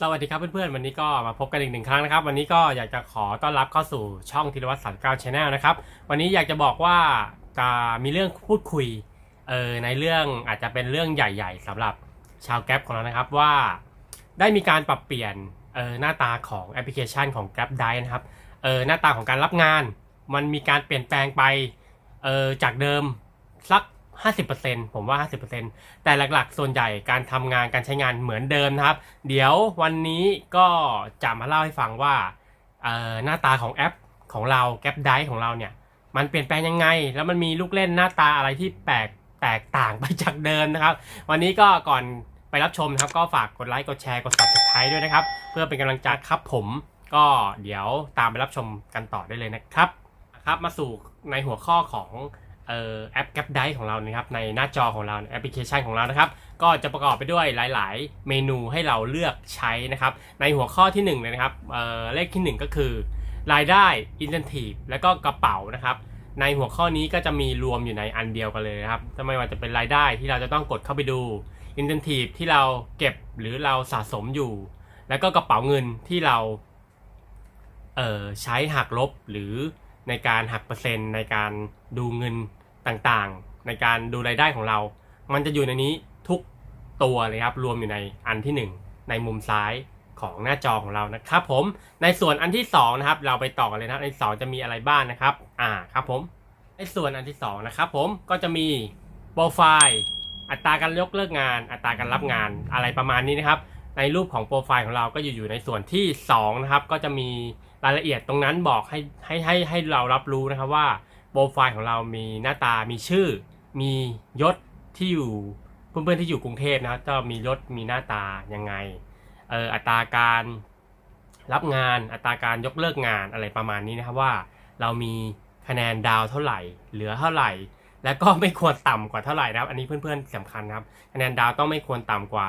สวัสดีครับเพื่อนๆ วันนี้ก็มาพบกันอีกหนึ่งครั้งนะครับ วันนี้ก็อยากจะขอต้อนรับเข้าสู่ช่องธีรวัตรสันเก้าชาแนลนะครับ วันนี้อยากจะบอกว่าจะมีเรื่องพูดคุยเออในเรื่องอาจจะเป็นเรื่องใหญ่ ๆสำหรับชาวแก๊ปของเรานะครับว่าได้มีการปรับเปลี่ยนเออหน้าตาของแอปพลิเคชันของ Grab d i นะครับเออหน้าตาของการรับงาน มันมีการเปลี่ยนแปลงไปเออจากเดิมสัก 50%ผมว่า 50%แต่หลักๆ ส่วนใหญ่การทำงานการใช้งานเหมือนเดิมนะครับ เดี๋ยววันนี้ก็จะมาเล่าให้ฟังว่าหน้าตาของแอปของเราแก p ไดของเราเนี่ย มันเปลี่ยนแปลงยังไง แล้วมันมีลูกเล่นหน้าตาอะไรที่แปลกแตกต่างไปจากเดิมนะครับ วันนี้ก็ก่อนไปรับชมนะครับ ก็ฝากกดไลค์กดแชร์กด subscribe ด้วยนะครับ เพื่อเป็นกำลังใจครับผมก็เดี๋ยวตามไปรับชมกันต่อได้เลยนะครับครับมาสู่ในหัวข้อของ แอปแก p ไดของเรานะครับในหน้าจอของเราแอปพลิเคชันของเรานะครับ ก็จะประกอบไปด้วยหลาย ๆ เมนูให้เราเลือกใช้นะครับ ในหัวข้อที่1เลยนะครับเเลขที่ 1 ก็คือ รายได้ incentive แล้วก็กระเป๋านะครับ ในหัวข้อนี้ก็จะมีรวมอยู่ในอันเดียวกันเลยนะครับไม่ว่าจะเป็นรายได้ที่เราจะต้องกดเข้าไปดู incentive ที่เราเก็บหรือเราสะสมอยู่ แล้วก็กระเป๋าเงินที่เราเใช้หักลบหรือ ในการหักเปอร์เซ็นต์ในการดูเงินต่างๆ ในการดูรายได้ของเรา มันจะอยู่ในนี้ทุกตัวเลยครับ รวมอยู่ในอันที่ 1 ในมุมซ้ายของหน้าจอของเรานะครับผม ในส่วนอันที่2นะครับ เราไปต่อกันเลยนะครับในสองจะมีอะไรบ้างนะครับ อ่าครับผม ในส่วนอันที่2นะครับผม ก็จะมีโปรไฟล์ อัตราการยกเลิกงาน อัตราการรับงาน อะไรประมาณนี้นะครับ ในรูปของโปรไฟล์ของเราก็อยู่อยู่ในส่วนที่2นะครับ ก็จะมี รายละเอียดตรงนั้นบอกให้ให้ให้ให้เรารับรู้นะครับว่าโปรไฟล์ของเรามีหน้าตา มีชื่อ มียศที่อยู่เพื่อนๆที่อยู่กรุงเทพนะครับจะมียศมีหน้าตายังไงเอออัตราการรับงานอัตราการยกเลิกงานอะไรประมาณนี้นะครับว่าเรามีคะแนนดาวเท่าไหร่ เหลือเท่าไหร่ และก็ไม่ควรต่ำกว่าเท่าไหร่นะครับ อันนี้เพื่อนๆสำคัญนะครับ คะแนนดาวต้องไม่ควรต่ำกว่า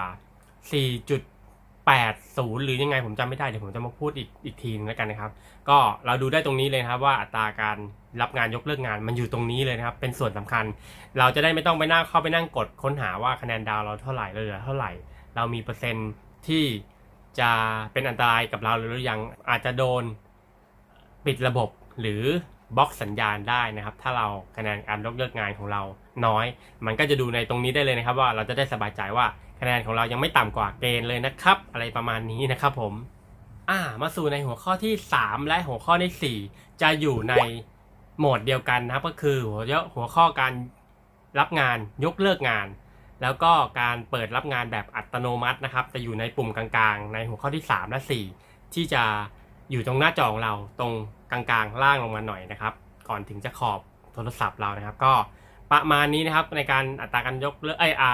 80 หรือยังไงผมจำไม่ได้ เดี๋ยวผมจะมาพูดอีกอีกทีนึงแล้วกันนะครับ ก็เราดูได้ตรงนี้เลยนะครับว่าอัตราการรับงานยกเลิกงานมันอยู่ตรงนี้เลยนะครับ เป็นส่วนสำคัญ เราจะได้ไม่ต้องไปนั่งเข้าไปนั่งกดค้นหาว่าคะแนนดาวเราเท่าไหร่เหลือเท่าไหร่ เรามีเปอร์เซ็นต์ที่จะเป็นอันตรายกับเราหรือยังอาจจะโดนปิดระบบหรือ บล็อกสัญญาณได้นะครับ ถ้าเราคะแนนการยกเลิกงานของเราน้อย มันก็จะดูในตรงนี้ได้เลยนะครับ ว่าเราจะได้สบายใจว่าคะแนนของเรายังไม่ต่ำกว่าเกณฑ์เลยนะครับ อะไรประมาณนี้นะครับผมอ่ามาสู่ในหัวข้อที่ 3 และหัวข้อที่ 4 จะอยู่ในโหมดเดียวกันนะครับก็คือหัวหัวข้อการรับงานยกเลิกงาน แล้วก็การเปิดรับงานแบบอัตโนมัตินะครับ จะอยู่ในปุ่มกลางๆ ในหัวข้อที่ 3 และ 4 ที่จะ อยู่ตรงหน้าจอของเราตรงกลางๆล่างลงมาหน่อยนะครับ ก่อนถึงจะขอบโทรศัพท์เรานะครับ ก็ประมาณนี้นะครับในการอัตราการยกเลิกไออา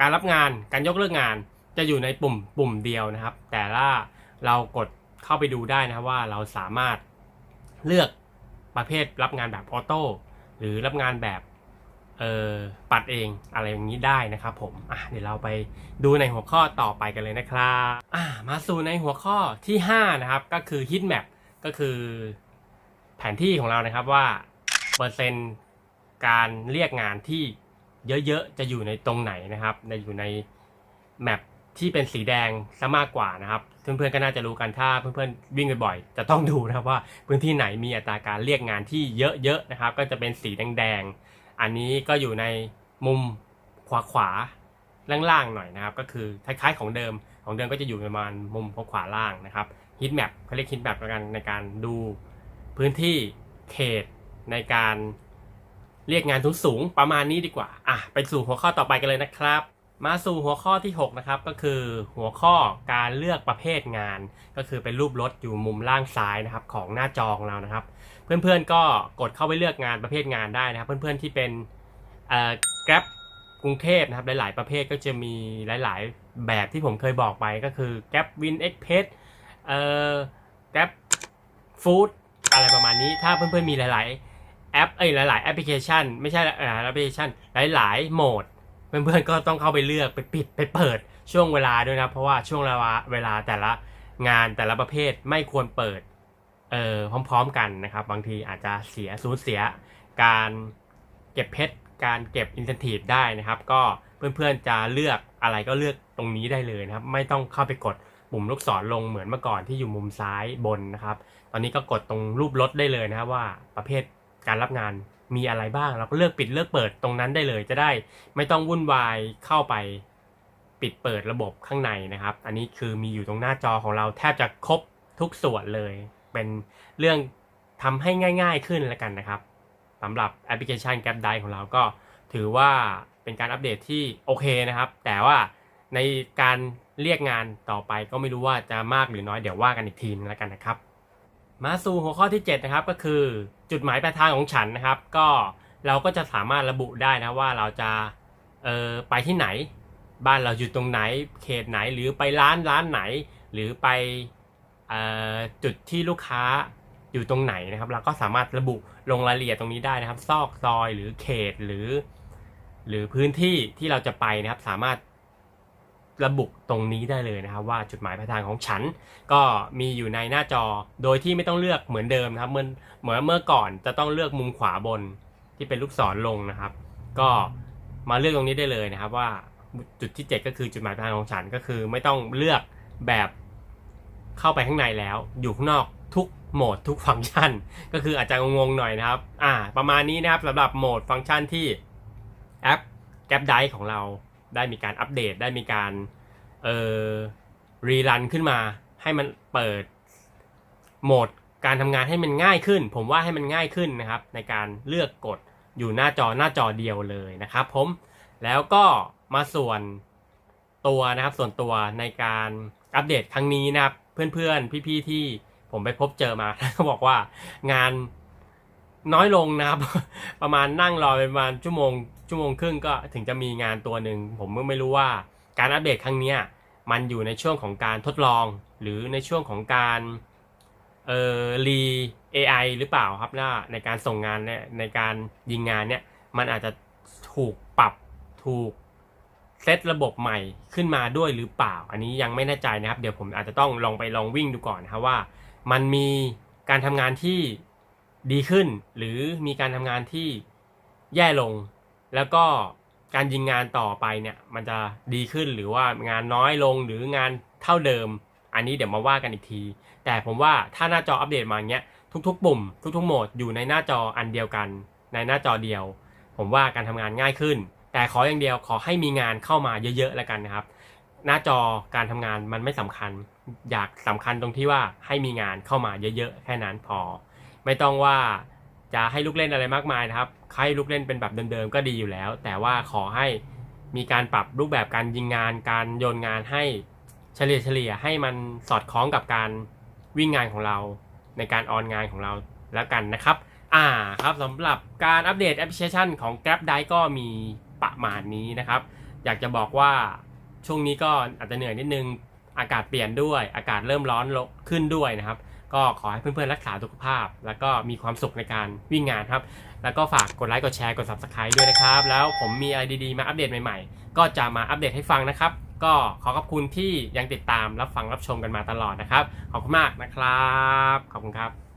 การรับงานการยกเลิกงาน จะอยู่ในปุ่มปุ่มเดียวนะครับ แต่ละเรากดเข้าไปดูได้นะครับว่าเราสามารถเลือกประเภทรับงานแบบออโต้หรือรับงานแบบ เออปัดเองอะไรอย่างนี้ได้นะครับผมอะเดี๋ยวเราไปดูในหัวข้อต่อไปกันเลยนะครับอะมาสู่ในหัวข้อที่ 5 นะครับ ก็คือ heat map ก็คือแผนที่ของเรานะครับว่าเปอร์เซ็นต์การเรียกงานที่เยอะๆ จะอยู่ในตรงไหนนะครับในอยู่ในแมปที่เป็นสีแดงซะมากกว่านะครับ เพื่อนๆก็น่าจะรู้กันถ้าเพื่อนๆวิ่งบ่อยๆ จะต้องดูนะครับว่าพื้นที่ไหนมีอัตราการเรียกงานที่เยอะๆนะครับ ก็จะเป็นสีแดงๆ อันนี้ก็อยู่ในมุมขวาขวาล่างๆหน่อยนะครับ ก็คือคล้ายๆของเดิมของเดิมก็จะอยู่ประมาณมุมขวาขวาล่างนะครับฮิตแมปเขาเรียกฮิตแมปกันในการดูพื้นที่เขตในการเรียกงานทุนสูงประมาณนี้ดีกว่าอะไปสู่หัวข้อต่อไปกันเลยนะครับ มาสู่หัวข้อที่ 6 นะครับก็คือหัวข้อการเลือกประเภทงาน ก็คือเป็นรูปรถอยู่มุมล่างซ้ายนะครับของหน้าจอของเรานะครับ เพื่อนๆก็กดเข้าไปเลือกงานประเภทงานได้นะครับ เพื่อนๆที่เป็นเอ่อ Grab กรุงเทพนะครับหลายๆประเภทก็จะมีหลายๆแบบที่ผมเคยบอกไปก็คือ Grab Win Express เอ่อ Grab Food อะไรประมาณนี้ถ้าเพื่อนๆมีหลายๆแอปเอ้ยหลายๆแอปพลิเคชัน ไม่ใช่แอปพลิเคชันหลายๆโหมด เพื่อนๆก็ต้องเข้าไปเลือกไปปิดไปเปิดช่วงเวลาด้วยนะเพราะว่าช่วงเวลาเวลาแต่ละงานแต่ละประเภทไม่ควรเปิดเออพร้อม ๆ กันนะครับ บางทีอาจจะเสียสูญเสีย การเก็บเพชรการเก็บอินเทนทีฟได้นะครับ ก็เพื่อนๆจะเลือกอะไรก็เลือกตรงนี้ได้เลยนะครับ ไม่ต้องเข้าไปกดปุ่มลูกศรลงเหมือนเมื่อก่อนที่อยู่มุมซ้ายบนนะครับ ตอนนี้ก็กดตรงรูปรถได้เลยนะครับว่าประเภทการรับงาน มีอะไรบ้างเราก็เลือกปิดเลือกเปิดตรงนั้นได้เลยจะได้ ไม่ต้องวุ่นวายเข้าไปปิดเปิดระบบข้างในนะครับ อันนี้คือมีอยู่ตรงหน้าจอของเราแทบจะครบทุกส่วนเลย เป็นเรื่องทำให้ง่าย ๆขึ้นแล้วกันนะครับสำหรับแอปพลิเคชัน Grab d i ของเราก็ถือว่าเป็นการอัปเดตที่โอเคนะครับ แต่ว่าในการเรียกงานต่อไปก็ไม่รู้ว่าจะมากหรือน้อยเดี๋ยวว่ากันอีกทีนึงแล้วกันนะครับ มาสู่หัวข้อที่ 7 นะครับก็คือ จุดหมายปลายทางของฉันนะครับ ก็เราก็จะสามารถระบุได้นะว่าเราจะเออไปที่ไหน บ้านเราอยู่ตรงไหน เขตไหนหรือไปร้านร้านไหน หรือไปออจุดที่ลูกค้าอยู่ตรงไหนนะครับ เราก็สามารถระบุลงรายละเอียดตรงนี้ได้นะครับ ซอกซอยหรือเขตหรือ หรือพื้นที่ที่เราจะไปนะครับ สามารถ ระบุตรงนี้ได้เลยนะครับ ว่าจุดหมายปลายทางของฉัน ก็มีอยู่ในหน้าจอโดยที่ไม่ต้องเลือกเหมือนเดิมนะครับเหมือนเหมือนเมื่อก่อนจะต้องเลือกมุมขวาบนที่เป็นลูกศรลงนะครับ ก็มาเลือกตรงนี้ได้เลยนะครับ ว่าจุดที่ 7 ก็คือจุดหมายปลายทางของฉันก็คือ ไม่ต้องเลือกแบบเข้าไปข้างในแล้ว อยู่ข้างนอกทุกโหมดทุกฟังก์ชัน ก็คืออาจจะงงๆหน่อยนะครับ อ่า ประมาณนี้นะครับสำหรับโหมดฟังก์ชันที่แอป g a p d i ของเรา ได้มีการอัปเดตได้มีการเอ่อรีรันขึ้นมา ให้มันเปิดโหมดการทำงานให้มันง่ายขึ้น ผมว่าให้มันง่ายขึ้นนะครับ ในการเลือกกดอยู่หน้าจอหน้าจอเดียวเลยนะครับ ผมแล้วก็มาส่วนตัวนะครับ ส่วนตัวในการอัปเดตครั้งนี้นะครับ เพื่อนๆ พี่ๆที่ผมไปพบเจอมาเขาบอกว่างานน้อยลงนะครับ ประมาณนั่งรอไปประมาณชั่วโมง ชั่วโมงครึ่งก็ถึงจะมีงานตัวหนึ่งผมก็ไม่รู้ว่าการอัปเดตครั้งนี้มันอยู่ในช่วงของการทดลอง หรือในช่วงของการเอ่อรี AI หรือเปล่าครับน่าในการส่งงานเนี่ยในการยิงงานเนี่ยมันอาจจะถูกปรับถูกเซตระบบใหม่ขึ้นมาด้วยหรือเปล่า อันนี้ยังไม่แน่ใจนะครับ เดี๋ยวผมอาจจะต้องลองไปลองวิ่งดูก่อนนะครับว่า มันมีการทำงานที่ดีขึ้น หรือมีการทำงานที่แย่ลง แล้วก็การยิงงานต่อไปเนี่ย มันจะดีขึ้นหรือว่างานน้อยลงหรืองานเท่าเดิม อันนี้เดี๋ยวมาว่ากันอีกที แต่ผมว่าถ้าหน้าจออัปเดตมาเงี้ยทุกๆ ปุ่ม ทุกๆโหมดอยู่ในหน้าจออันเดียวกัน ในหน้าจอเดียว ผมว่าการทำงานง่ายขึ้น แต่ขออย่างเดียวขอให้มีงานเข้ามาเยอะๆแล้วกันนะครับ หน้าจอการทำงานมันไม่สำคัญ อยากสำคัญตรงที่ว่าให้มีงานเข้ามาเยอะๆแค่นั้นพอ ไม่ต้องว่า จะให้ลูกเล่นอะไรมากมายนะครับให้ลูกเล่นเป็นแบบเดิมๆก็ดีอยู่แล้ว แต่ว่าขอให้มีการปรับรูปแบบการยิงงาน การโยนงานให้เฉลี่ยเฉลี่ยให้มันสอดคล้องกับการวิ่งงานของเรา ในการออนงานของเราแล้วกันนะครับ อ่าครับสำหรับการอัปเดตแอปพลิเคชันของ Grab d i ก็มีประมาณนี้นะครับ อยากจะบอกว่าช่วงนี้ก็อาจจะเหนื่อยนิดนึง อากาศเปลี่ยนด้วย อากาศเริ่มร้อนลขึ้นด้วยนะครับ ก็ขอให้เพื่อนๆรักษาสุขภาพ แล้วก็มีความสุขในการวิ่งงานครับ แล้วก็ฝากกดไลค์กดแชร์กด subscribe ด้วยนะครับ แล้วผมมีอะไรดีๆมาอัปเดตใหม่ๆ ก็จะมาอัปเดตให้ฟังนะครับ ก็ขอขอบคุณที่ยังติดตามรับฟังรับชมกันมาตลอดนะครับ ขอบคุณมากนะครับ ขอบคุณครับ